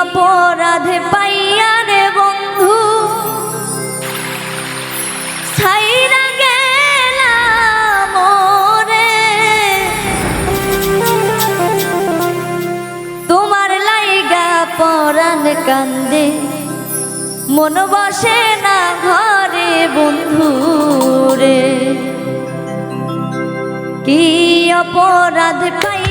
অপরাধে পাইয়া রে বন্ধু? ছাইরা গেলাম রে তোমার লাইগা পরাণ কান্দে, মন বসে না ঘরে বন্ধু রে। কি অপরাধ পাই